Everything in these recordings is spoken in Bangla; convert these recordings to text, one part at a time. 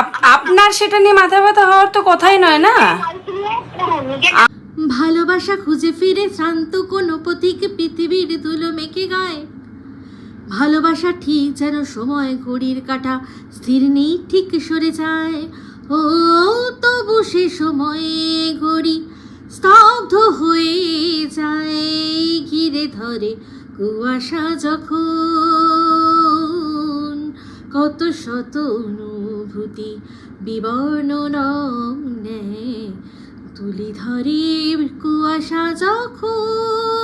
আপ- আপনার সেটা নিয়ে মাথা ব্যথা হওয়ার তো কথাই নয় না? ভালোবাসা খুঁজে ফিরে শান্ত কোনো পথিক পৃথিবীর ধুলো মেখে গায়। ভালোবাসা ঠিক যেন সময় ঘড়ির কাটা স্থির নেই ঠিক সরে যায়। ও তবু সে সময়ে ঘড়ি স্তব্ধ হয়ে যায় ঘিরে ধরে কুয়াশা যখন কত শত অনুভূতি বিবর্ণ রং নেয়। তুলি ধরে কুয়াশা যখন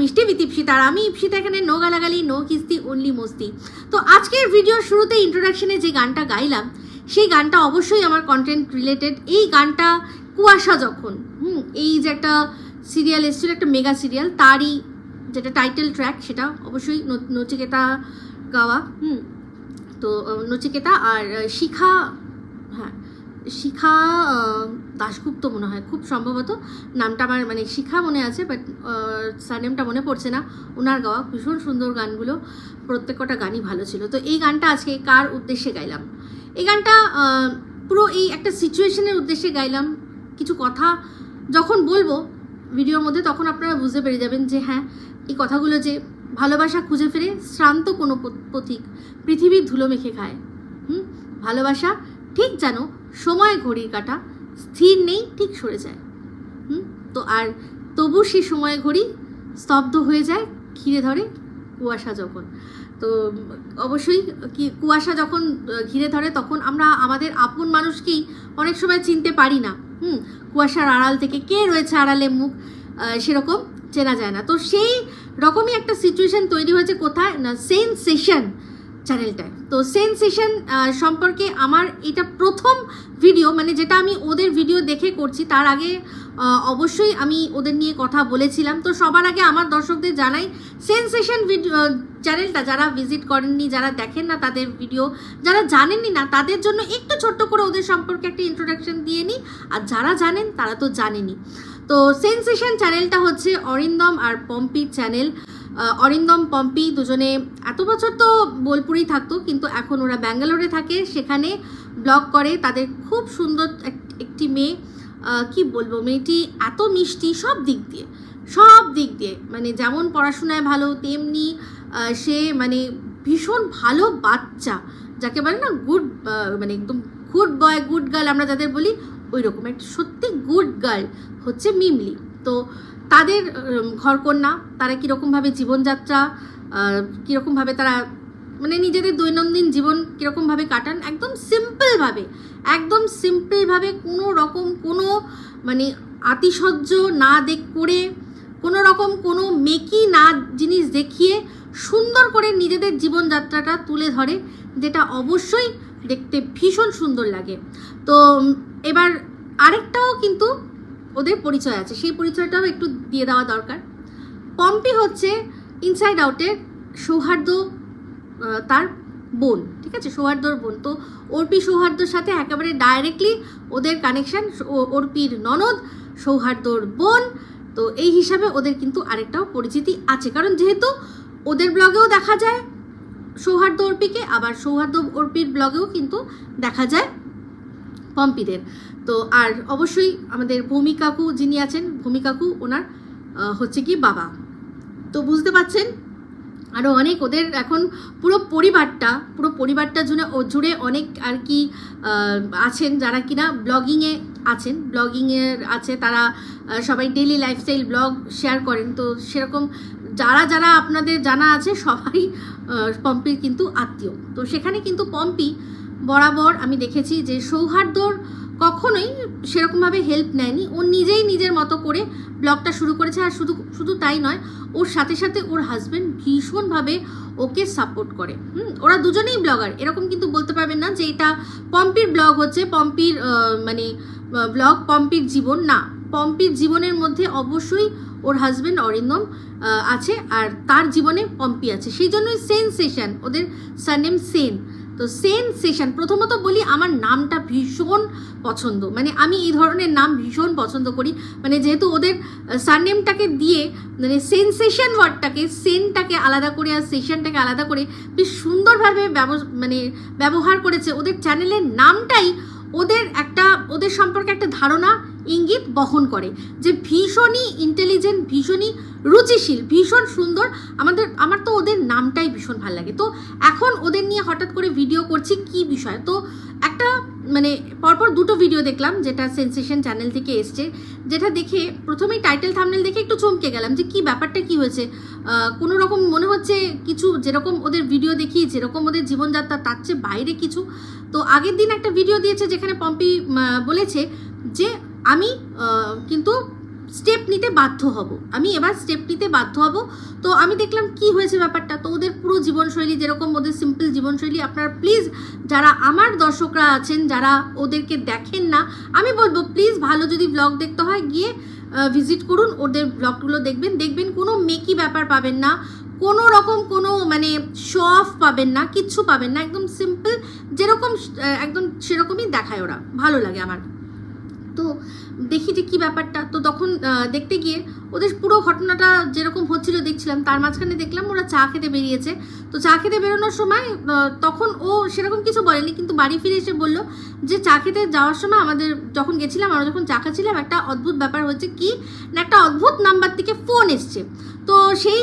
মিষ্টি উইথ ইপসিতা আর আমি ইপসিতা এখানে নো গালাগালি, নো কিস্তি অনলি মস্তি। তো আজকের ভিডিওর শুরুতে ইন্ট্রোডাকশনে যে গানটা গাইলাম, সেই গানটা অবশ্যই আমার কন্টেন্ট রিলেটেড এই গানটা কুয়াশা যখন, হুম, এই যে একটা সিরিয়াল এসেছিল, একটা মেগা সিরিয়াল তারই যেটা টাইটেল ট্র্যাক সেটা অবশ্যই নচিকেতা গাওয়া, হুম। তো নচিকেতা আর শিখা হ্যাঁ শিখা দাশগুপ্ত মনে হয়, খুব সম্ভবত। নামটা আমার মানে শিখা মনে আছে বাট সারনেমটা মনে পড়ছে না। ওনার গাওয়া ভীষণ সুন্দর গানগুলো প্রত্যেকটা গানই ভালো ছিল। তো এই গানটা আজকে কার উদ্দেশ্যে গাইলাম? এই গানটা পুরো এই একটা সিচুয়েশনের উদ্দেশ্যে গাইলাম। কিছু কথা যখন বলব ভিডিওর মধ্যে, তখন আপনারা বুঝতে পেরে যাবেন যে হ্যাঁ এই কথাগুলো যে ভালোবাসা খুঁজে ফিরে শ্রান্ত কোনো পথ- পথিক পৃথিবীর ধুলো মেখে খায়। হুম? ভালোবাসা ঠিক যেন সময় ঘড়ির কাটা। স্থির নেই, ঠিক সরে যায়। হুম? তো আর তবু সে সময় ঘড়ি স্তব্ধ হয়ে যায় ঘিরে ধরে কুয়াশা যখন। তো অবশ্যই কি কুয়াশা যখন ঘিরে ধরে তখন আমরা আমাদের আপন মানুষকেই অনেক সময় চিনতে পারি না। হুম? কুয়াশার আড়াল থেকে কে রয়েছে আড়ালে মুখ সেরকম চেনা যায় না। তো সেই রকমই একটা সিচুয়েশন তৈরি হয়েছে কোথায়? না সেন্সেশন চ্যানেলটায় তো সেন্সেশন সম্পর্কে আমার এটা প্রথম ভিডিও মানে যেটা আমি ওদের ভিডিও দেখে করছি, তার আগে অবশ্যই আমি ওদের নিয়ে কথা বলেছিলাম। তো সবার আগে আমার দর্শকদের জানাই সেন্সেশন ভিডিও চ্যানেলটা যারা ভিজিট করেননি, যারা দেখেন না তাদের ভিডিও যারা জানেননি না, তাদের জন্য একটু ছোট্ট করে ওদের সম্পর্কে একটা ইন্ট্রোডাকশন দিয়ে নিই। আর যারা জানেন, তারা তো জানেনি তো সেন্সেশন চ্যানেলটা হচ্ছে অরিন্দম আর পম্পির চ্যানেল অরিন্দম, পম্পি দুজনে এত বছর তো বোলপুরেই থাকতো, কিন্তু এখন ওরা ব্যাঙ্গালোরে থাকে, সেখানে ব্লগ করে তাদের খুব সুন্দর এক- একটি মেয়ে কি বলব মেয়েটি এত মিষ্টি সব দিক দিয়ে, সব দিক দিয়ে মানে যেমন পড়াশোনায় ভালো, তেমনি সে মানে ভীষণ ভালো বাচ্চা, যাকে বলে না গুড মানে একদম গুড বয় গুড গার্ল আমরা যাদের বলি ওই রকম একটা সত্যি গুড গার্ল হচ্ছে মিমলি। তো তাদের ঘরকন্যা, তারা কীরকমভাবে জীবনযাত্রা কীরকমভাবে তারা মানে নিজেদের দৈনন্দিন জীবন কীরকমভাবে কাটান, একদম সিম্পলভাবে একদম সিম্পলভাবে কোনো রকম কোনো মানে আতিশয্য না দেখ, করে কোনো রকম কোনো মেকি না জিনিস দেখিয়ে সুন্দর করে নিজেদের জীবনযাত্রাটা তুলে ধরে, যেটা অবশ্যই দেখতে ভীষণ সুন্দর লাগে। তো এবার আরেকটাও কিন্তু ওদের পরিচয় আছে। সেই পরিচয়টাও একটু দিয়ে দেওয়া দরকার। পম্পি হচ্ছে ইনসাইড আউটের সৌহার্দ্য তার বোন, ঠিক আছে? সৌহার্দ্যর বোন। তো অর্পি সৌহার্দ্যর সাথে একেবারে ডাইরেক্টলি ওদের কানেকশন অর্পির ননদ সৌহার্দ্যর বোন। তো এই হিসাবে ওদের কিন্তু আরেকটাও পরিচিতি আছে। কারণ যেহেতু ওদের ব্লগেও দেখা যায় সৌহার্দ্য অর্পিকে, আবার সৌহার্দ্য অর্পির ব্লগেও কিন্তু দেখা যায় পম্পিদের। তো আর অবশ্যই আমাদের ভূমি কাকু যিনি আছেন, ভূমি কাকু ওনার হচ্ছে কি বাবা। তো বুঝতে পারছেন? আরও অনেক ওদের এখন পুরো পরিবারটা পুরো পরিবারটা জুড়ে ও জুড়ে অনেক আর কি আছেন যারা কিনা ব্লগিংয়ে আছেন। ব্লগিংয়ের আছে তারা সবাই ডেলি লাইফস্টাইল ব্লগ শেয়ার করেন। তো সেরকম যারা যারা আপনাদের জানা আছে সবাই পম্পির কিন্তু আত্মীয়। তো সেখানে কিন্তু পম্পি বরাবর আমি দেখেছি যে সৌহার্দ্যর কখনোই সেরকমভাবে হেল্প নেয়নি। ও নিজেই নিজের মতো করে ব্লগটা শুরু করেছে আর শুধু শুধু তাই নয়, ওর সাথে সাথে ওর হাজব্যান্ড ভীষণভাবে ওকে সাপোর্ট করে। হুম, ওরা দুজনেই ব্লগার এরকম কিন্তু বলতে পারবেন না যে এটা পম্পির ব্লগ হচ্ছে, পম্পির মানে ব্লগ পম্পির জীবন। না, পম্পির জীবনের মধ্যে অবশ্যই ওর হাজব্যান্ড অরিন্দম আছে আর তার জীবনে পম্পি আছে। সেই জন্যই সেন সেনসেশন ওদের সারনেম সেন তো সেনসেশন প্রথমত বলি আমার নামটা ভীষণ পছন্দ। মানে আমি এই ধরনের নাম ভীষণ পছন্দ করি। মানে যেহেতু ওদের সারনেমটাকে দিয়ে মানে সেনসেশন ওয়ার্ডটাকে সেনটাকে আলাদা করে আর সেশনটাকে আলাদা করে বেশ সুন্দরভাবে মানে ব্যবহার করেছে। ওদের চ্যানেলের নামটাই ওদের একটা, ওদের সম্পর্কে একটা ধারণা, ইঙ্গিত বহন করে। যে ভীষণই ইন্টেলিজেন্ট ভীষণই রুচিশীল, ভীষণ সুন্দর। আমাদের, আমার তো ওদের নামটাই ভীষণ ভালো লাগে। তো এখন ওদের নিয়ে হঠাৎ করে ভিডিও করছি কি বিষয়? তো একটা মানে পরপর দুটো ভিডিও দেখলাম, যেটা সেন্সেশন চ্যানেল থেকে এসছে, যেটা দেখে প্রথমেই টাইটেল থামনেল দেখে একটু চমকে গেলাম যে কি ব্যাপারটা, কি হয়েছে? কোনো রকম মনে হচ্ছে কিছু যেরকম ওদের ভিডিও দেখি, যেরকম ওদের জীবনযাত্রা, তার চেয়ে বাইরে কিছু। তো আগের দিন একটা ভিডিও দিয়েছে যেখানে পম্পি বলেছে যে আমি কিন্তু স্টেপ নিতে বাধ্য হব। আমি এবার স্টেপ নিতে বাধ্য হব। তো আমি দেখলাম কি হয়েছে ব্যাপারটা। তো ওদের পুরো জীবনশৈলী যেরকম ওদের সিম্পল জীবনশৈলী, আপনারা প্লিজ যারা আমার দর্শকরা আছেন, যারা ওদেরকে দেখেন না, আমি বলব প্লিজ ভালো যদি ব্লগ দেখতে হয়, গিয়ে ভিজিট করুন, ওদের ব্লগগুলো দেখবেন। দেখবেন কোনো মেকি ব্যাপার পাবেন না। কোনো রকম কোনো মানে শো অফ পাবেন না, কিচ্ছু পাবেন না। একদম সিম্পল যেরকম একদম সেরকমই দেখায় ওরা। ভালো লাগে আমার। তো দেখি যে কী ব্যাপারটা। তো তখন দেখতে গিয়ে ওদের পুরো ঘটনাটা যেরকম হচ্ছিল দেখছিলাম। তার মাঝখানে দেখলাম ওরা চা খেতে বেরিয়েছে। তো চা খেতে বেরোনোর সময় তখন ও সেরকম কিছু বলেনি, কিন্তু বাড়ি ফিরে এসে বলল যে চা খেতে যাওয়ার সময় আমাদের যখন গেছিলাম, আমরা যখন চা খাচ্ছিলাম, একটা অদ্ভুত ব্যাপার হচ্ছে কি, না একটা অদ্ভুত নাম্বার থেকে ফোন এসছে। তো সেই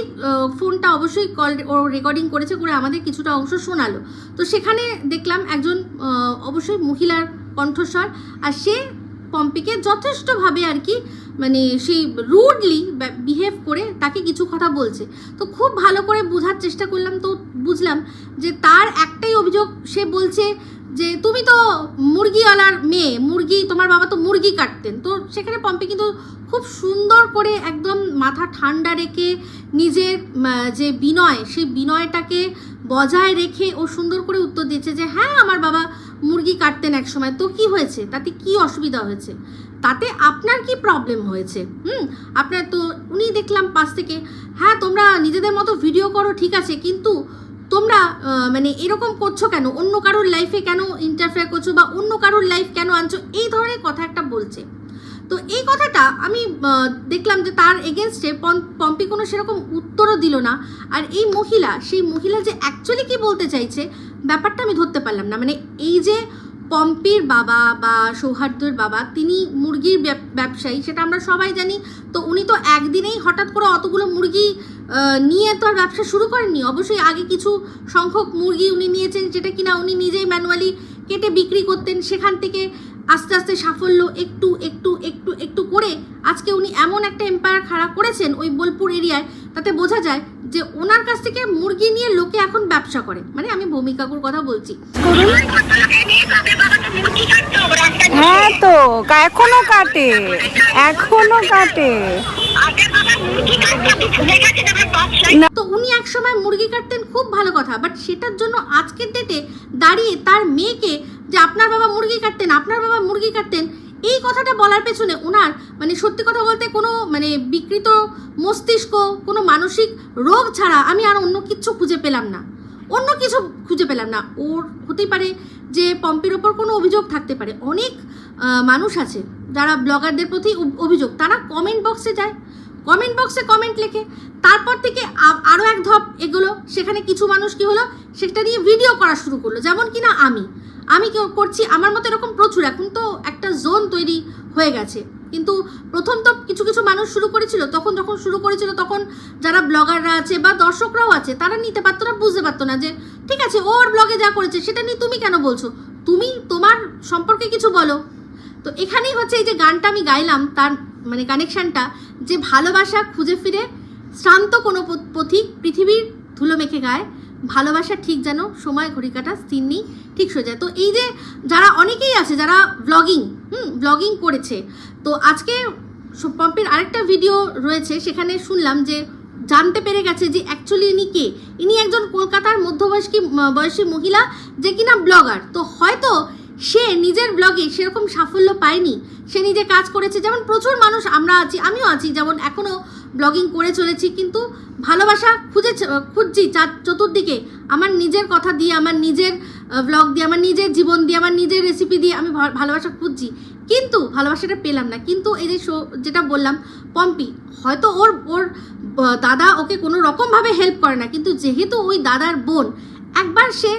ফোনটা অবশ্যই কল, ও রেকর্ডিং করেছে করে আমাদের কিছুটা অংশ শোনালো। তো সেখানে দেখলাম একজন অবশ্যই মহিলার কণ্ঠস্বর, আর সে পম্পিকে যথেষ্টভাবে আর কি মানে সেই রুডলি বিহেভ করে তাকে কিছু কথা বলছে। তো খুব ভালো করে বোঝার চেষ্টা করলাম তো বুঝলাম যে তার একটাই অভিযোগ, সে বলছে যে, তুমি তো মুরগিওয়ালার মেয়ে, মুরগি, তোমার বাবা তো মুরগি কাটতেন। তো সেখানে পম্পি কিন্তু খুব সুন্দর করে একদম মাথা ঠান্ডা রেখে নিজের যে বিনয়, সেই বিনয়টাকে বজায় রেখে ও সুন্দর করে উত্তর দিয়েছে যে হ্যাঁ আমার বাবা মুরগি কাটতেন এক সময়। তো কি হয়েছে? তাতে কি অসুবিধা হয়েছে? তাতে আপনার কি প্রবলেম হয়েছে? হুম? আপনার তো উনি দেখলাম পাশ থেকে হ্যাঁ তোমরা নিজেদের মতো ভিডিও করো, ঠিক আছে, কিন্তু তোমরা মানে এরকম করছ কেন? অন্য কারোর লাইফে কেন ইন্টারফেয়ার করছ বা অন্য কারোর লাইফ কেন আনছো? এই ধরনের কথা একটা বলছে। তো এই কথাটা আমি দেখলাম যে তার এগেনস্টে পম্পি কোনো সেরকম উত্তরও দিল না। আর এই মহিলা, সেই মহিলা যে অ্যাকচুয়ালি কি বলতে চাইছে ব্যাপারটা আমি ধরতে পারলাম না। মানে এই যে পম্পির বাবা বা সৌহার্দ্যের বাবা, তিনি মুরগির ব্যবসায়ী, সেটা আমরা সবাই জানি। তো উনি তো একদিনেই হঠাৎ করে অতগুলো মুরগি নিয়ে তো আর ব্যবসা শুরু করেননি। অবশ্যই আগে কিছু সংখ্যক মুরগি উনি নিয়েছেন, যেটা কিনা উনি নিজেই ম্যানুয়ালি কেটে বিক্রি করতেন সেখান থেকে। আস্তে আস্তে সাফল্য একটু একটু একটু একটু করে আজকে উনি এমন একটা এম্পায়ার খাড়া করেছেন ওই বোলপুর এরিয়ায় তাতে বোঝা যায় যে ওনার কাছ থেকে মুরগি নিয়ে লোকে এখন ব্যবসা করে। মানে আমি ভূমিকাকুর কথা বলছি। হ্যাঁ তো এখনও কাটে এখনও কাটে। তো উনি একসময় মুরগি কাটতেন খুব ভালো কথা। বাট সেটার জন্য আজকের ডেটে দাঁড়িয়ে তার মেয়েকে যে আপনার বাবা মুরগি কাটতেন, আপনার বাবা মুরগি কাটতেন, এই কথাটা বলার পেছনে ওনার মানে সত্যি কথা বলতে কোনো মানে বিকৃত মস্তিষ্ক, কোনো মানসিক রোগ ছাড়া আমি আর অন্য কিছু খুঁজে পেলাম না। অন্য কিছু খুঁজে পেলাম না। ওর হতেই পারে যে পম্পের ওপর কোনো অভিযোগ থাকতে পারে। অনেক মানুষ আছে যারা ব্লগারদের প্রতি অভিযোগ। তারা কমেন্ট বক্সে যায়। কমেন্ট বক্সে কমেন্ট লেখে। তারপর থেকে আরও এক ধপ এগুলো। সেখানে কিছু মানুষ কি হলো? সেটা নিয়ে ভিডিও করা শুরু করল। যেমন কিনা আমি। আমি করছি, আমার মতো এরকম প্রচুর, এখন তো একটা জোন তৈরি হয়ে গেছে। কিন্তু প্রথম তো কিছু কিছু মানুষ শুরু করেছিল, তখন যখন শুরু করেছিল তখন যারা ব্লগাররা আছে বা দর্শকরাও আছে, তারা নিতে পারতো না, বুঝতে পারতো না যে, ঠিক আছে, ওর ব্লগে যা করেছে, সেটা নিয়ে তুমি কেন বলছো? তুমি তোমার সম্পর্কে কিছু বলো। তো এখানেই হচ্ছে এই যে গানটা আমি গাইলাম, তার মানে কানেকশানটা যে ভালোবাসা খুঁজে ফিরে শ্রান্ত কোনো পথ- পথিক পৃথিবীর ধুলো মেখে গায় ভালোবাসা ঠিক যেন সময় ঘড়ি কাটা স্থির নেই, ঠিক সোজা তো এই যে যারা অনেকেই আছে, যারা ব্লগিং হুম ব্লগিং করেছে, তো আজকে পম্পের আরেকটা ভিডিও রয়েছে, সেখানে শুনলাম যে জানতে পেরে গেছে যে অ্যাকচুয়ালি ইনি কে? ইনি একজন কলকাতার মধ্যবয়স্ক বয়সী মহিলা যে কিনা ব্লগার তো হয়তো সে নিজের ব্লগে সেরকম সাফল্য পায়নি। সে নিজে কাজ করেছে। যেমন প্রচুর মানুষ আমরা আছি, আমিও আছি, যেমন এখনও ব্লগিং করে চলেছি, কিন্তু ভালোবাসা খুঁজে খুঁজছি চার চতুর্দিকে। আমার নিজের কথা দিয়ে, আমার নিজের ব্লগ দিয়ে, আমার নিজের জীবন দিয়ে, আমার নিজের রেসিপি দিয়ে আমি ভালোবাসা খুঁজছি। কিন্তু ভালোবাসাটা পেলাম না। কিন্তু এই যে শো যেটা বললাম, পম্পি, হয়তো ওর ওর দাদা ওকে কোনো রকমভাবে হেল্প করে না। কিন্তু যেহেতু ওই দাদার বোন, একবার সে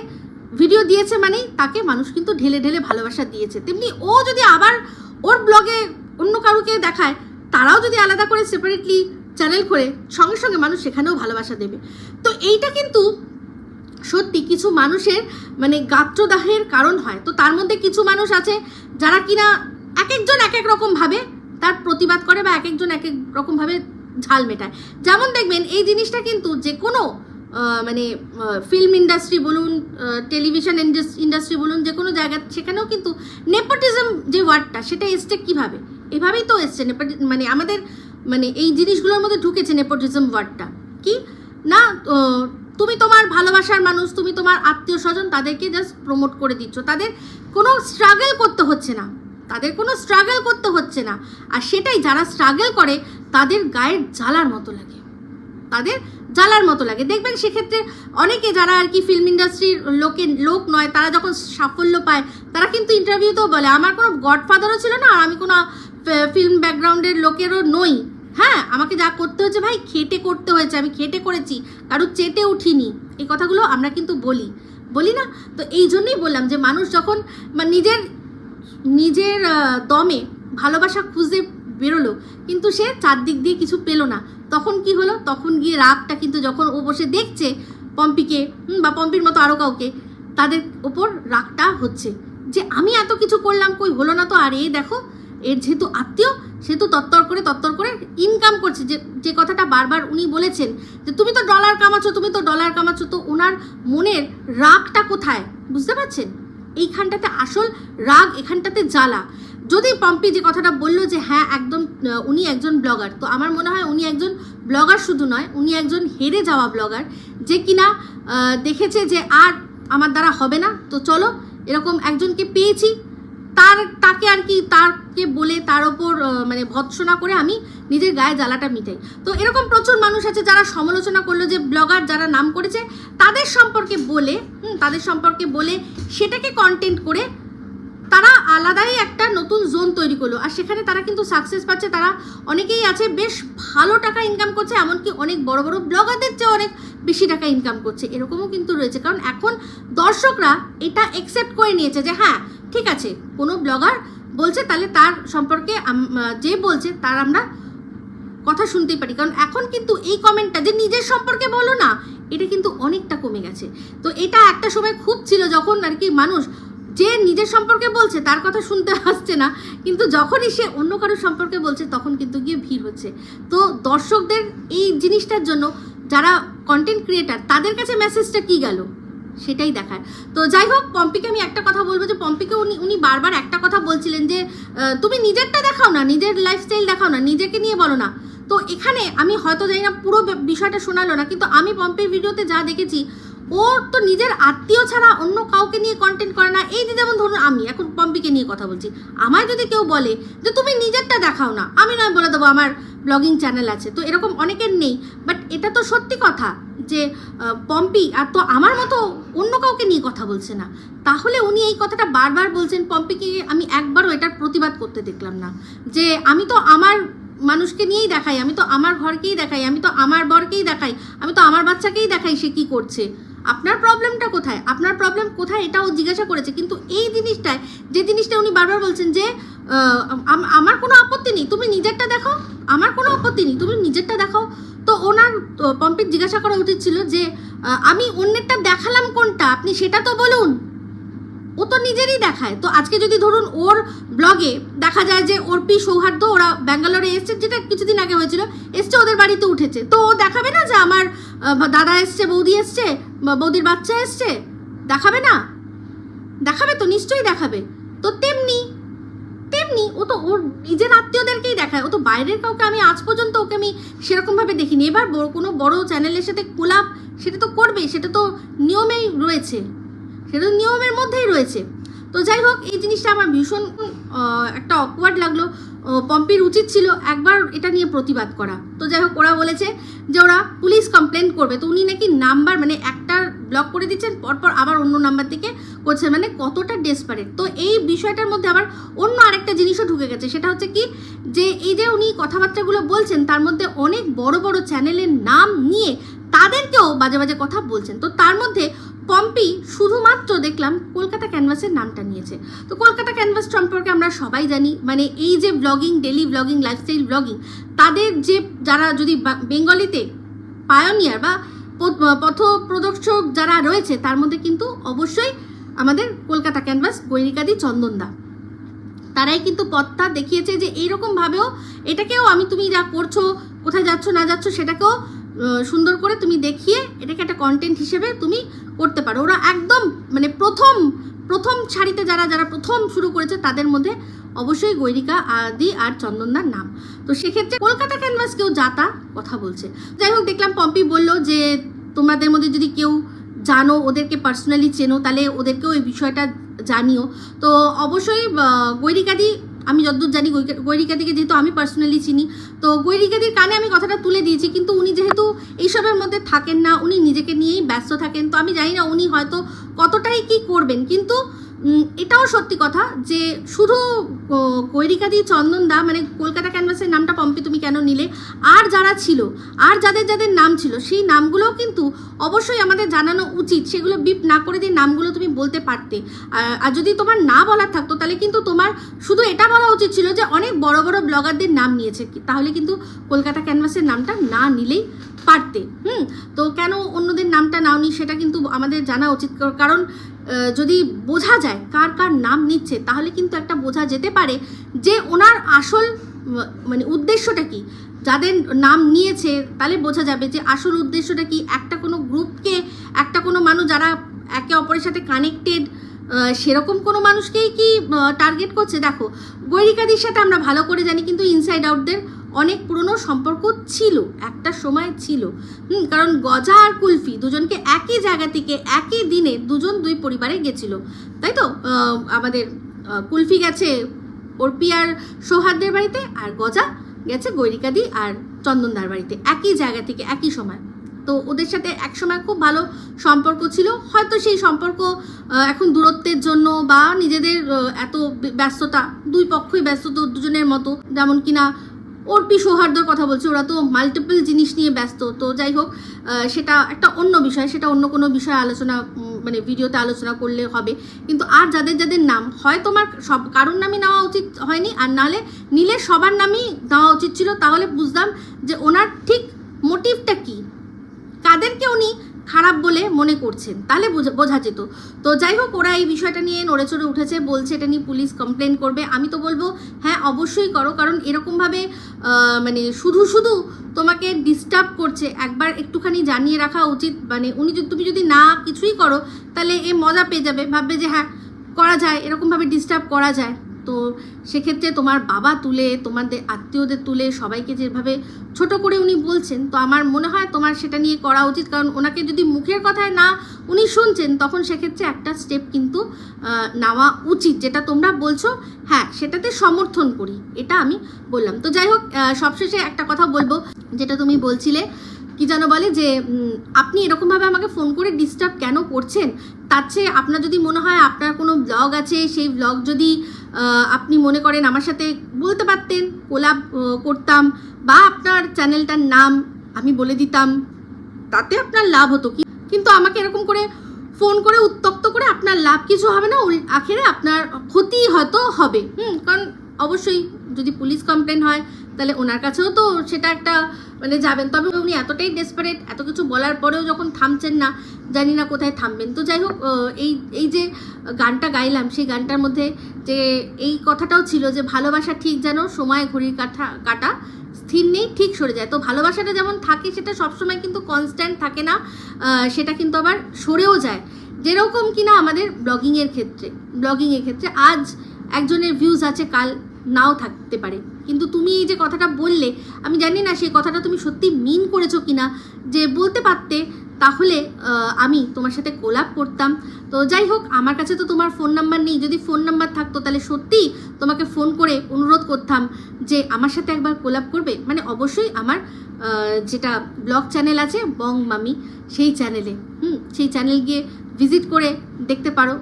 ভিডিও দিয়েছে মানেই তাকে মানুষ কিন্তু ঢেলে ঢেলে ভালোবাসা দিয়েছে। তেমনি ও যদি আবার ওর ব্লগে অন্য কারুকে দেখায়, তারাও যদি আলাদা করে সেপারেটলি চ্যানেল করে সঙ্গে সঙ্গে মানুষ সেখানেও ভালোবাসা দেবে। তো এইটা কিন্তু সত্যি কিছু মানুষের মানে গাত্রদাহের কারণ হয়। তো তার মধ্যে কিছু মানুষ আছে যারা কিনা এক একজন এক এক রকমভাবে তার প্রতিবাদ করে বা এক একজন এক এক রকমভাবে ঝাল মেটায়। যেমন দেখবেন এই জিনিসটা কিন্তু যে কোনো মানে ফিল্ম ইন্ডাস্ট্রি বলুন টেলিভিশন ইন্ডাস্ট্রি বলুন যে কোনো জায়গা সেখানেও কিন্তু নেপোটিজম যে ওয়ার্ডটা সেটা এসছে কীভাবে? এভাবেই তো এসছে। মানে আমাদের মানে এই জিনিসগুলোর মধ্যে ঢুকেছে নেপোটিজম ওয়ার্ডটা। কি? না তুমি তোমার ভালোবাসার মানুষ, তুমি তোমার আত্মীয় স্বজন তাদেরকে জাস্ট প্রমোট করে দিচ্ছ। তাদের কোনো স্ট্রাগল করতে হচ্ছে না। তাদের কোনো স্ট্রাগল করতে হচ্ছে না। আর সেটাই যারা স্ট্রাগল করে, তাদের গায়ের জ্বালার মতো লাগে। তাদের জ্বালার মতো লাগে। দেখবেন সেক্ষেত্রে অনেকে যারা আর কি ফিল্ম ইন্ডাস্ট্রির লোকে লোক নয়, তারা যখন সাফল্য পায়, তারা কিন্তু ইন্টারভিউতেও বলে, আমার কোনো গডফাদারও ছিল না, আর আমি কোনো ফিল্ম ব্যাকগ্রাউন্ডের লোকেরও নই। হ্যাঁ আমাকে যা করতে হয়েছে ভাই, খেটে করতে হয়েছে, আমি খেটে করেছি। কারও চেটে উঠিনি। এই কথাগুলো আমরা কিন্তু বলি। বলি না? তো এই জন্যই বললাম যে মানুষ যখন মানে নিজের নিজের দমে ভালোবাসা খুঁজে বেরোলো, কিন্তু সে চারদিক দিয়ে কিছু পেল না। তখন কি হলো? তখন গিয়ে রাগটা কিন্তু যখন ও বসে দেখছে পম্পিকে বা পম্পির মতো আরও কাউকে, তাদের ওপর রাগটা হচ্ছে। যে আমি এত কিছু করলাম, কই হলো না তো? আর এই দেখো এর যেহেতু আত্মীয়, সেহেতু তত্তর করে তত্তর করে ইনকাম করছে। যে যে কথাটা বারবার উনি বলেছেন যে, তুমি তো ডলার কামাচ্ছ, তুমি তো ডলার কামাচ্ছ, তো ওনার মনের রাগটা কোথায়? বুঝতে পারছেন? এইখানটাতে আসল রাগ, এখানটাতে জ্বালা। যদি পম্পি যে কথাটা বলল যে হ্যাঁ একদম উনি একজন ব্লগার তো আমার মনে হয় উনি একজন ব্লগার শুধু নয়, উনি একজন হেরে যাওয়া ব্লগার যে কিনা দেখেছে যে, আর আমার দ্বারা হবে না, তো চলো, এরকম একজনকে পেয়েছি তার, তাকে আর কি তারকে বলে, তার ওপর মানে ভৎসনা করে আমি নিজের গায়ে জ্বালাটা মিটাই। তো এরকম প্রচুর মানুষ আছে যারা সমালোচনা করল যে ব্লগার যারা নাম করেছে, তাদের সম্পর্কে বলে তাদের সম্পর্কে বলে সেটাকে কন্টেন্ট করে তারা আলাদাই একটা নতুন জোন তৈরি করল। আর সেখানে তারা কিন্তু সাকসেস পাচ্ছে, তারা অনেকেই আছে বেশ ভালো টাকা ইনকাম করছে, এমনকি অনেক বড় বড় ব্লগারদের চেয়ে অনেক বেশি টাকা ইনকাম করছে। এরকমও কিন্তু রয়েছে। কারণ এখন দর্শকরা এটা অ্যাকসেপ্ট করে নিয়েছে যে হ্যাঁ ঠিক আছে, কোনো ব্লগার বলছে, তাহলে তার সম্পর্কে যে বলছে, তার আমরা কথা শুনতেই পারি। কারণ এখন কিন্তু এই কমেন্টটা যে নিজের সম্পর্কে বলো না, এটা কিন্তু অনেকটা কমে গেছে। তো এটা একটা সময় খুব ছিল যখন আর কি মানুষ যে নিজের সম্পর্কে বলছে, তার কথা শুনতে আসছে না। কিন্তু যখনই সে অন্য কারোর সম্পর্কে বলছে, তখন কিন্তু গিয়ে ভিড় হচ্ছে। তো দর্শকদের এই জিনিসটার জন্য যারা কন্টেন্ট ক্রিয়েটার তাদের কাছে মেসেজটা কি গেল? সেটাই দেখার। তো যাই হোক, পম্পিকে আমি একটা কথা বলব যে, পম্পিকে উনি উনি বারবার একটা কথা বলছিলেন যে তুমি নিজেরটা দেখাও না, নিজের লাইফস্টাইল দেখাও না, নিজেকে নিয়ে বলো না। তো এখানে আমি হয়তো জানি না, পুরো বিষয়টা শোনালো না, কিন্তু আমি পম্পের ভিডিওতে যা দেখেছি ওর তো নিজের আত্মীয় ছাড়া অন্য কাউকে নিয়ে কন্টেন্ট করে না। এই যে যেমন ধরুন আমি, এখন পম্পিকে নিয়ে কথা বলছি। আমায় যদি কেউ বলে যে, তুমি নিজেরটা দেখাও না। আমি নয় বলে দেবো, আমার ব্লগিং চ্যানেল আছে। তো এরকম অনেকের নেই। বাট এটা তো সত্যি কথা যে পম্পি আর তো আমার মতো অন্য কাউকে নিয়ে কথা বলছে না। তাহলে উনি এই কথাটা বারবার বলছেন, পম্পিকে আমি একবারও এটার প্রতিবাদ করতে দেখলাম না। যে, আমি তো আমার মানুষকে নিয়েই দেখাই, আমি তো আমার ঘরকেই দেখাই, আমি তো আমার বরকেই দেখাই, আমি তো আমার বাচ্চাকেই দেখাই সে কি করছে। আপনার প্রবলেমটা কোথায়? আপনার প্রবলেম কোথায় এটাও জিজ্ঞাসা করেছে। কিন্তু এই জিনিসটায় যে জিনিসটা উনি বারবার বলছেন যে আমার কোনো আপত্তি নেই তুমি নিজেরটা দেখো। আমার কোনো আপত্তি নেই তুমি নিজেরটা দেখাও তো ওনার আহ, পম্পির জিজ্ঞাসা করা উচিত ছিল যে আমি অন্যেরটা দেখালাম কোনটা? আপনি সেটা তো বলুন। ও তো নিজেরই দেখায়। তো আজকে যদি ধরুন ওর ব্লগে দেখা যায় যে ওর পি সৌহার্দ্য ওরা ব্যাঙ্গালোরে এসছে যেটা কিছুদিন আগে হয়েছিল এসছে ওদের বাড়িতে উঠেছে। তো ও দেখাবে না যে আমার দাদা এসছে বৌদি এসছে? বৌদির বাচ্চা এসছে? দেখাবে না? দেখাবে তো, নিশ্চয়ই দেখাবে। তো তেমনি তেমনি ও তো ওর নিজের আত্মীয়দেরকেই দেখায়। ও তো বাইরের কাউকে আমি আজ পর্যন্ত ওকে আমি সেরকমভাবে দেখিনি। এবার বড় কোনো বড় চ্যানেলের সাথে কোলাপ সেটা তো করবেই, সেটা তো নিয়মেই রয়েছে। সেটা তো নিয়মের মধ্যেই রয়েছে। তো যাই হোক, এই জিনিসটা আমার ভীষণ একটা অকওয়ার্ড লাগল। পম্পির উচিত ছিল একবার এটা নিয়ে প্রতিবাদ করা। তো যাই হোক, ওরা বলেছে যে ওরা পুলিশ কমপ্লেন করবে। তো উনি নাকি নাম্বার মানে একটার ব্লক করে দিচ্ছেন, পরপর আবার অন্য নাম্বার থেকে করছেন মানে কতটা ডেসপারেট তো এই বিষয়টার মধ্যে আবার অন্য আরেকটা জিনিসও ঢুকে গেছে, সেটা হচ্ছে কি যে এই যে উনি কথাবার্তাগুলো বলছেন, তার মধ্যে অনেক বড় বড় চ্যানেলের নাম নিয়ে তাদেরকেও বাজে বাজে কথা বলছেন। তো তার মধ্যে পম্পি শুধুমাত্র দেখলাম কলকাতা ক্যানভাসের নামটা নিয়েছে। তো কলকাতা ক্যানভাস সম্পর্কে আমরা সবাই জানি মানে এই যে blogging daily blogging lifestyle blogging তাদের যে যারা যদি বেঙ্গলিতে পায়োনিয়ার বা পথ- পথপ্রদর্শক যারা রয়েছে, তার মধ্যে কিন্তু অবশ্যই আমাদের কলকাতা ক্যানভাস গৈরিকাদি চন্দনদা। তারাই কিন্তু পথটা দেখিয়েছে যে এইরকমভাবেও এটাকেও আমি তুমি যা করছ, কোথায় যাচ্ছ না যাচ্ছ সেটাকেও সুন্দর করে তুমি দেখিয়ে এটাকে একটা কন্টেন্ট হিসেবে তুমি করতে পারো। ওরা একদম মানে প্রথম প্রথম সারিতে যারা যারা প্রথম শুরু করেছে, তাদের মধ্যে অবশ্যই গৈরিকা, আদি আর চন্দনদার নাম। তো সেক্ষেত্রে কলকাতা ক্যানভাস কেউ যাতা কথা বলছে। যাই হোক, দেখলাম পম্পি বলল যে, তোমাদের মধ্যে যদি কেউ জানো, ওদেরকে পার্সোনালি চেনো, তাহলে ওদেরকেও এই বিষয়টা জানিও। তো অবশ্যই গৈরিকাদি আমি যতদূর জানি গৈরিকা গৈরিকাদিকে যেহেতু আমি পার্সোনালি চিনি, তো গৈরিকাদির কানে আমি কথাটা তুলে দিয়েছি, কিন্তু উনি যেহেতু এইসবের মধ্যে থাকেন না, উনি নিজেকে নিয়েই ব্যস্ত থাকেন, তো আমি জানি না উনি হয়তো কতটাই কি করবেন, কিন্তু এটাও সত্যি কথা যে শুধু আহ, গৈরিকাদি চন্দনদা মানে কলকাতা ক্যানভাসের নামটা পম্পি তুমি কেন নিলে আর যারা ছিল আর যাদের যাদের নাম ছিল সেই নামগুলোও কিন্তু অবশ্যই আমাদের জানানো উচিত। সেগুলো বিপ না করে দিয়ে নামগুলো তুমি বলতে পারতে। আর- যদি তোমার না বলার থাকতো তাহলে কিন্তু তোমার শুধু এটা বলা উচিত ছিল যে অনেক বড় বড় ব্লগারদের নাম নিয়েছে তাহলে কিন্তু কলকাতা ক্যানভাসের নামটা না নিলেই পারতে। হুম তো কেন অন্যদের নামটা নাওনি সেটা কিন্তু আমাদের জানা উচিত। কারণ যদি বোঝা যায় কার কার নাম নিচ্ছে, তাহলে কিন্তু একটা বোঝা যেতে পারে যে ওনার আসল মানে উদ্দেশ্যটা কি। যাদের নাম নিয়েছে, তাহলে বোঝা যাবে যে আসল উদ্দেশ্যটা কি। একটা কোনো গ্রুপকে, একটা কোনো মানুষ যারা একে অপরের সাথে কানেক্টেড সেরকম কোনো মানুষকেই কি টার্গেট করছে? দেখো, গৈরিকাদির সাথে আমরা ভালো করে জানি, কিন্তু ইনসাইড আউটদের অনেক পুরনো সম্পর্ক ছিল, একটা সময় ছিল। হুম, কারণ গজা আর কুলফি দুজনকে একই জায়গা থেকে একই দিনে দুজন দুই পরিবারে গেছিল। তাই তো? আমাদের কুলফি গেছে অর্পি আর সৌহার্দের বাড়িতে, আর গজা গেছে গৈরিকাদি আর চন্দনদার বাড়িতে, একই জায়গা থেকে একই সময়। তো ওদের সাথে একসময় খুব ভালো সম্পর্ক ছিল। হয়তো সেই সম্পর্ক এখন দূরত্বের জন্য বা নিজেদের এত ব্যস্ততা, দুই পক্ষই ব্যস্ত দুজনের মতো। যেমন কিনা অর্পি সৌহার্দ্যর কথা বলছে? ওরা তো মাল্টিপল জিনিস নিয়ে ব্যস্ত। তো যাই হোক সেটা একটা অন্য বিষয়, সেটা অন্য কোনো বিষয়ে আলোচনা মানে ভিডিওতে আলোচনা করলে হবে। কিন্তু আর যাদের যাদের নাম হয় তোমার সব, কারোর নামই নেওয়া উচিত হয়নি, আর নাহলে নিলে সবার নামই নেওয়া উচিত ছিল। তাহলে বুঝতাম যে ওনার ঠিক মোটিভটা কী? কাদেরকে উনি খারাপ বলে মনে করছেন, তাহলে বোঝা- যেত। তো যাই হোক, ওরা এই বিষয়টা নিয়ে নড়ে চড়ে উঠেছে, বলছে এটা নিয়ে পুলিশ কমপ্লেন করবে। আমি তো বলব হ্যাঁ অবশ্যই করো, কারণ এরকমভাবে মানে শুধু শুধু তোমাকে ডিস্টার্ব করছে, একবার একটুখানি জানিয়ে রাখা উচিত। মানে উনি যদি, তুমি যদি না কিছুই করো, তাহলে এ মজা পেয়ে যাবে। ভাববে যে হ্যাঁ করা যায়, এরকমভাবে ডিস্টার্ব করা যায়। তো সেক্ষেত্রে তোমার বাবা তুলে, তোমাদের আত্মীয়দের তুলে, সবাইকে যেভাবে ছোট করে উনি বলছেন, তো আমার মনে হয় তোমার সেটা নিয়ে করা উচিত। কারণ ওনাকে যদি মুখের কথায় না উনি শুনছেন, তখন সেক্ষেত্রে একটা স্টেপ কিন্তু নেওয়া উচিত। যেটা তোমরা বলছো হ্যাঁ সেটাতে সমর্থন করি। এটা আমি বললাম। তো যাই হোক সবশেষে একটা কথা বলব। যেটা তুমি বলছিলে কি যেন বলে যে আপনি এরকমভাবে আমাকে ফোন করে ডিস্টার্ব কেন করছেন? তার চেয়ে আপনার যদি মনে হয় আপনার কোনো ব্লগ আছে, সেই ব্লগ যদি আপনি মনে করেন আমার সাথে বলতে পারতেন কোলাপ করতাম, বা আপনার চ্যানেলটার নাম আমি বলে দিতাম, তাতে আপনার লাভ হতো কি? কিন্তু আমাকে এরকম করে ফোন করে উত্তক্ত করে আপনার লাভ কিছু হবে না আখেরে আপনার ক্ষতি হয়তো হবে। হুম, কারণ অবশ্যই যদি পুলিশ কমপ্লেন হয় তাহলে ওনার কাছেও তো সেটা একটা মানে যাবেন। তবে উনি এতটাই ডেসপারেট এত কিছু বলার পরেও যখন থামছেন না, জানি না কোথায় থামবেন। তো যাই হোক এই এই যে গানটা গাইলাম, সেই গানটার মধ্যে যে এই কথাটাও ছিল যে ভালোবাসা ঠিক যেন সময় ঘড়ির কাঠা, কাটা স্থির নেই, ঠিক সরে যায়। তো ভালোবাসাটা যেমন থাকে, সেটা সবসময় কিন্তু কনস্ট্যান্ট থাকে না সেটা কিন্তু আবার সরেও যায়। যেরকম কিনা আমাদের ব্লগিংয়ের ক্ষেত্রে ব্লগিংয়ের ক্ষেত্রে আজ একজনের ভিউজ আছে, কাল নাও থাকতে পারে। কিন্তু তুমি এই যে কথাটা বললে, আমি জানি না সেই কথাটা তুমি সত্যি মিন করেছ কিনা, যে বলতে পারতে, তাহলে আমি তোমার সাথে কোলাপ করতাম। তো যাই হোক, আমার কাছে তো তোমার ফোন নাম্বার নেই। যদি ফোন নাম্বার থাকতো, তাহলে সত্যিই তোমাকে ফোন করে অনুরোধ করতাম যে আমার সাথে একবার কোলাপ করবে। মানে অবশ্যই আমার যেটা ব্লগ চ্যানেল আছে, বং মামি, সেই চ্যানেলে হুম, সেই চ্যানেল গিয়ে ভিজিট করে দেখতে পারো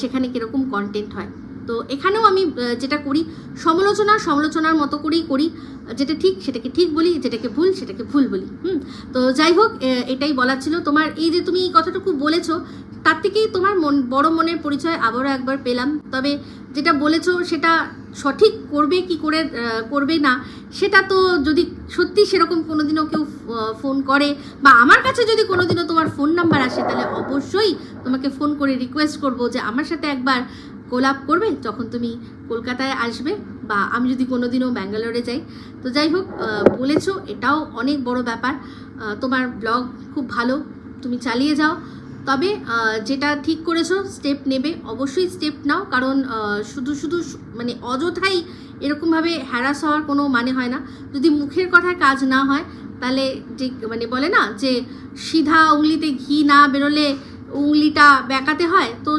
সেখানে কীরকম কন্টেন্ট হয়। তো এখানেও আমি যেটা করি, সমালোচনা সমালোচনার মতো করেই করি। যেটা ঠিক, সেটাকে ঠিক বলি, যেটাকে ভুল, সেটাকে ভুল বলি, হুম? তো যাই হোক এটাই বলার ছিল। তোমার এই যে তুমি এই কথাটুকু বলেছ, তার থেকেই তোমার মন, বড় মনের পরিচয় আবারও একবার পেলাম। তবে যেটা বলেছ, সেটা সঠিক করবে কি করে করবে না, সেটা তো যদি সত্যি সেরকম কোনোদিনও কেউ ফোন করে, বা আমার কাছে যদি কোনোদিনও তোমার ফোন নাম্বার আসে, তাহলে অবশ্যই তোমাকে ফোন করে রিকোয়েস্ট করব যে আমার সাথে একবার কোলাপ করবে যখন তুমি কলকাতায় আসবে বা আমি যদি কোনোদিনও ব্যাঙ্গালোরে যাই। তো যাই হোক বলেছ, এটাও অনেক বড় ব্যাপার। তোমার ব্লগ খুব ভালো, তুমি চালিয়ে যাও। তবে যেটা ঠিক করেছ স্টেপ নেবে। অবশ্যই স্টেপ নাও, কারণ শুধু শুধু মানে অযথাই এরকমভাবে হ্যারাস হওয়ার কোনো মানে হয় না। যদি মুখের কথায় কাজ না হয়, তাহলে যে মানে বলে না যে, সিধা উংলিতে ঘি না বেরোলে উংলিটা বেঁকাতে হয়, তো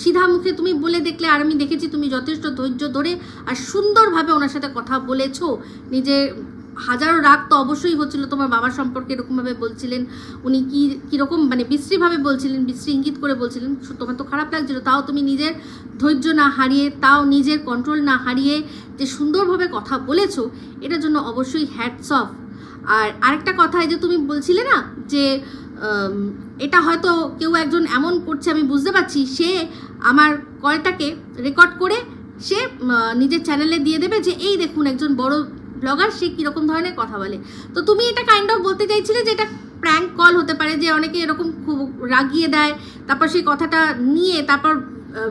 সিধা মুখে তুমি বলে দেখলে, আর আমি দেখেছি তুমি যথেষ্ট ধৈর্য ধরে আর সুন্দরভাবে ওনার সাথে কথা বলেছ। নিজের হাজারো রাগ তো অবশ্যই হচ্ছিল, তোমার বাবার সম্পর্কে এরকমভাবে বলছিলেন, উনি কি, কীরকম মানে বিশ্রীভাবে বলছিলেন, বিশ্রী ইঙ্গিত করে বলছিলেন তোমার তো খারাপ লাগছিল, তাও তুমি নিজের ধৈর্য না হারিয়ে, তাও নিজের কন্ট্রোল না হারিয়ে যে সুন্দরভাবে কথা বলেছ, এটার জন্য অবশ্যই হ্যাটস অফ আর আরেকটা কথা, এই যে তুমি বলছিলে না যে এটা হয়তো কেউ একজন এমন করছে, আমি বুঝতে পারছি, সে আমার কলটাকে রেকর্ড করে সে নিজের চ্যানেলে দিয়ে দেবে যে এই দেখুন একজন বড় ব্লগার সে কীরকম ধরনের কথা বলে। তো তুমি এটা কাইন্ড অফ বলতে চাইছিলে যে এটা প্র্যাঙ্ক কল হতে পারে যে অনেকে এরকম খুব রাগিয়ে দেয় তারপর সেই কথাটা নিয়ে তারপর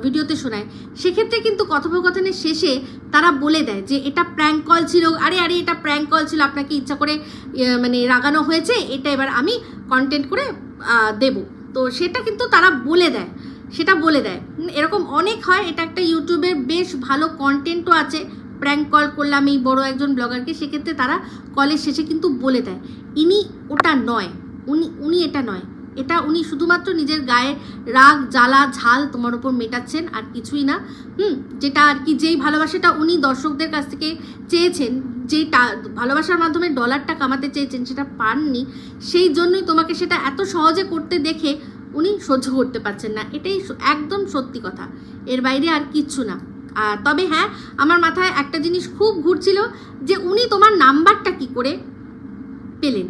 ভিডিওতে শোনায়। সেক্ষেত্রে কিন্তু কথোপকথনের শেষে তারা বলে দেয় যে এটা প্র্যাঙ্ক কল ছিল। আরে আরে এটা প্র্যাঙ্ক কল ছিল আপনাকে ইচ্ছা করে ইয়ে, মানে রাগানো হয়েছে এটা এবার আমি কন্টেন্ট করে দেব। তো সেটা কিন্তু তারা বলে দেয় সেটা বলে দেয়। এরকম অনেক হয়, এটা একটা ইউটিউবের বেশ ভালো কন্টেন্টও আছে। প্র্যাঙ্ক কল করলাম এই বড় একজন ব্লগারকে সেক্ষেত্রে তারা কলের শেষে কিন্তু বলে দেয়। ইনি ওটা নয়, উনি উনি এটা নয়। এটা উনি শুধুমাত্র নিজের গায়ে রাগ, জ্বালা, ঝাল তোমার উপর মেটাচ্ছেন আর কিছুই না। হুম, যেটা আর কি, যেই ভালোবাসাটা উনি দর্শকদের কাছ থেকে চেয়েছেন টা- ভালোবাসার মাধ্যমে ডলারটা কামাতে চেয়েছেন সেটা পাননি, সেই জন্যই তোমাকে সেটা এত সহজে করতে দেখে উনি সহ্য করতে পারছেন না। এটাই একদম সত্যি কথা। এর বাইরে আর কিচ্ছু না। তবে হ্যাঁ আমার মাথায় একটা জিনিস খুব ঘুরছিল যে উনি তোমার নাম্বারটা কি করে পেলেন।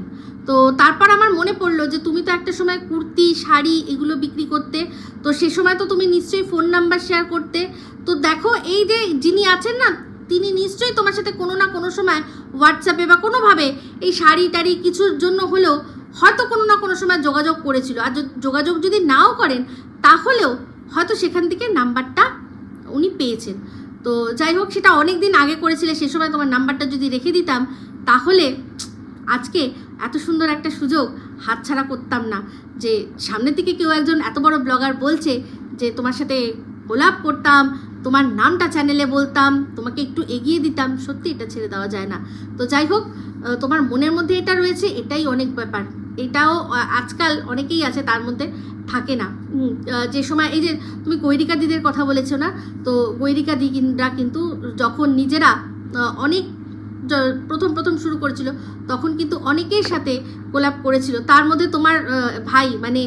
তো তারপর আমার মনে পড়ল যে তুমি তো একটা সময় কুর্তি, শাড়ি এগুলো বিক্রি করতে, তো সে সময় তো তুমি নিশ্চয়ই ফোন নাম্বার শেয়ার করতে। তো দেখো, এই যে যিনি আছেন না, তিনি নিশ্চয়ই তোমার সাথে কোনো না কোনো সময় হোয়াটসঅ্যাপে বা কোনোভাবে এই শাড়ি টাড়ি কিছুর জন্য হলেও হয়তো কোনো না কোনো সময় যোগাযোগ করেছিল। আর যোগাযোগ যদি নাও করেন, তাহলেও হয়তো সেখান থেকে নাম্বারটা উনি পেয়েছেন। তো যাই হোক, সেটা অনেক দিন আগে করেছিলে, সে সময় তোমার নাম্বারটা যদি রেখে দিতাম, তাহলে আজকে এত সুন্দর একটা সুযোগ হাতছাড়া করতাম না। যে সামনের থেকে কেউ একজন এত বড় ব্লগার বলছে যে তোমার সাথে গোলাপ করতাম, তোমার নামটা চ্যানেলে বলতাম, তোমাকে একটু এগিয়ে দিতাম, সত্যি এটা ছেড়ে দেওয়া যায় না। তো যাই হোক তোমার মনের মধ্যে এটা রয়েছে, এটাই অনেক ব্যাপার। এটাও আজকাল অনেকেই আছে, তার মধ্যে থাকে না। যে সময়, এই যে তুমি গৈরিকা দিদের কথা বলেছ না, তো গৈরিকা দিদিরা কিন্তু যখন নিজেরা অনেক প্রথম প্রথম শুরু করেছিল, তখন কিন্তু অনেকের সাথে কোলাপ করেছিল। তার মধ্যে তোমার ভাই মানে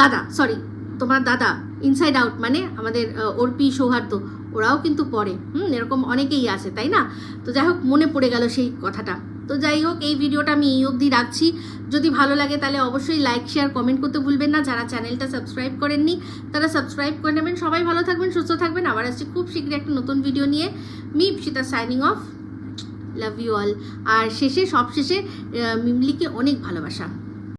দাদা সরি তোমার দাদা ইনসাইড আউট মানে আমাদের অর্পি সৌহার্দ্য, ওরাও কিন্তু পড়ে। হুম, এরকম অনেকেই আছে, তাই না? তো যাই হোক, মনে পড়ে গেল সেই কথাটা। তো যাই হোক, এই ভিডিওটা আমি এই অবধি রাখছি। যদি ভালো লাগে তাহলে অবশ্যই লাইক শেয়ার কমেন্ট করতে ভুলবেন না। যারা চ্যানেলটা সাবস্ক্রাইব করেননি, তারা সাবস্ক্রাইব করে নেবেন। সবাই ভালো থাকবেন, সুস্থ থাকবেন। আবার আসছি খুব শীঘ্রই একটা নতুন ভিডিও নিয়ে। Me Sita signing off love you all আর শেষে সব শেষে মিমলিকে অনেক ভালোবাসা।